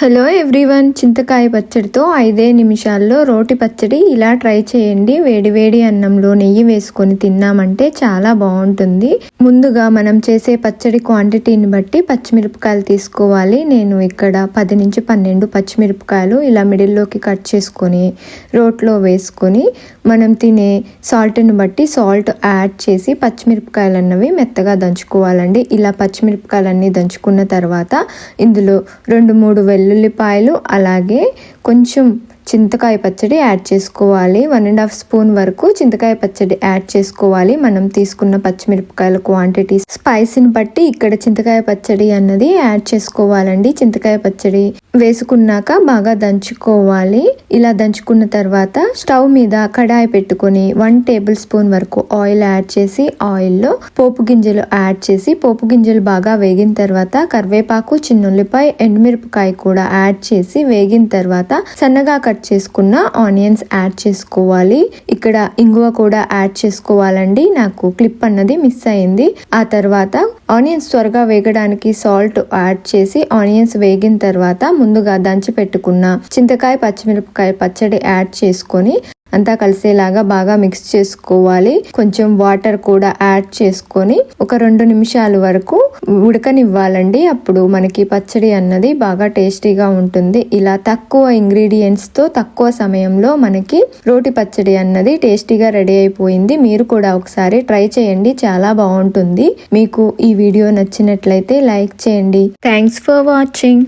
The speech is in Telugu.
హలో ఎవ్రీవన్ చింతకాయ పచ్చడితో ఐదే నిమిషాల్లో రోటి పచ్చడి ఇలా ట్రై చేయండి. వేడివేడి అన్నంలో నెయ్యి వేసుకొని తిన్నామంటే చాలా బాగుంటుంది. ముందుగా మనం చేసే పచ్చడి క్వాంటిటీని బట్టి పచ్చిమిరపకాయలు తీసుకోవాలి. నేను ఇక్కడ పది నుంచి పన్నెండు పచ్చిమిరపకాయలు ఇలా మిడిల్లోకి కట్ చేసుకొని రోట్లో వేసుకొని మనం తినే సాల్ట్ని బట్టి సాల్ట్ యాడ్ చేసి పచ్చిమిరపకాయలు అన్నవి మెత్తగా దంచుకోవాలండి. ఇలా పచ్చిమిరపకాయలన్నీ దంచుకున్న తర్వాత ఇందులో రెండు మూడు వెల్లుల్లిపాయలు అలాగే కొంచెం చింతకాయ పచ్చడి యాడ్ చేసుకోవాలి. వన్ అండ్ హాఫ్ స్పూన్ వరకు చింతకాయ పచ్చడి యాడ్ చేసుకోవాలి. మనం తీసుకున్న పచ్చిమిరపకాయల క్వాంటిటీ స్పైసీని బట్టి ఇక్కడ చింతకాయ పచ్చడి అన్నది యాడ్ చేసుకోవాలండి. చింతకాయ పచ్చడి వేసుకున్నాక బాగా దంచుకోవాలి. ఇలా దంచుకున్న తర్వాత స్టవ్ మీద కడాయి పెట్టుకొని వన్ టేబుల్ స్పూన్ వరకు ఆయిల్ యాడ్ చేసి ఆయిల్లో పోపు గింజలు యాడ్ చేసి పోపు గింజలు బాగా వేగిన తర్వాత కరివేపాకు చిన్నుల్లిపాయ ఎండుమిరపకాయ కూడా యాడ్ చేసి వేగిన తర్వాత సన్నగా కట్ చేసుకున్న ఆనియన్స్ యాడ్ చేసుకోవాలి. ఇక్కడ ఇంగువ కూడా యాడ్ చేసుకోవాలండి. నాకు క్లిప్ అన్నది మిస్ అయింది. ఆ తర్వాత ఆనియన్స్ త్వరగా వేగడానికి సాల్ట్ యాడ్ చేసి ఆనియన్స్ వేగిన తర్వాత ముందుగా దంచి పెట్టుకున్న చింతకాయ పచ్చిమిరపకాయ పచ్చడి యాడ్ చేసుకొని అంతా కలిసేలాగా బాగా మిక్స్ చేసుకోవాలి. కొంచెం వాటర్ కూడా యాడ్ చేసుకొని ఒక రెండు నిమిషాల వరకు ఉడకనివ్వాలండి. అప్పుడు మనకి పచ్చడి అన్నది బాగా టేస్టీగా ఉంటుంది. ఇలా తక్కువ ఇంగ్రీడియంట్స్తో తక్కువ సమయంలో మనకి రోటి పచ్చడి అన్నది టేస్టీగా రెడీ అయిపోయింది. మీరు కూడా ఒకసారి ట్రై చేయండి. చాలా బాగుంటుంది. మీకు ఈ వీడియో నచ్చినట్లయితే లైక్ చేయండి. Thanks for watching